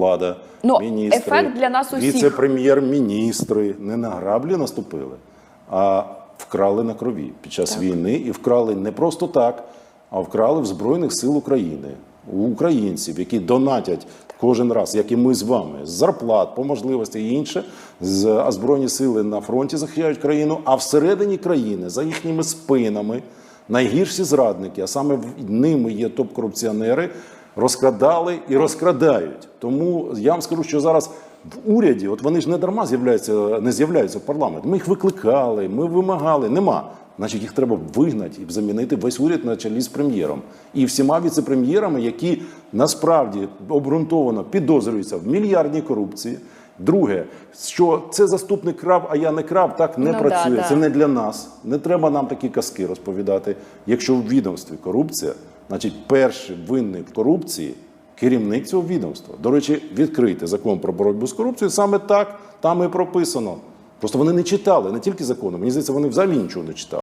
влада, Ну, міністри, ефект для нас усіх. віце-прем'єр-міністри не на граблі наступили, а вкрали на крові під час війни і вкрали не просто так, а вкрали в Збройних сил України, у українців, які донатять кожен раз, як і ми з вами, з зарплат, по можливості і інше. З, а Збройні сили на фронті захищають країну, а всередині країни, за їхніми спинами, найгірші зрадники, а саме в- ними є топ-корупціонери, розкрадали і розкрадають. Тому я вам скажу, що зараз в уряді, от вони ж не дарма з'являються, не з'являються в парламент. Ми їх викликали, ми вимагали. Нема. Значить, їх треба вигнати і замінити весь уряд на чолі з прем'єром і всіма віце-прем'єрами, які насправді обґрунтовано підозрюються в мільярдній корупції. Друге, що це заступник крав, а я не крав, так не Ну, працює. да, да. Це не для нас. Не треба нам такі казки розповідати. Якщо в відомстві корупція, значить перший винний в корупції керівник цього відомства. До речі, відкрийте закон про боротьбу з корупцією. Саме так там і прописано. Просто вони не читали не тільки закону. Мені здається, вони взагалі нічого не читали.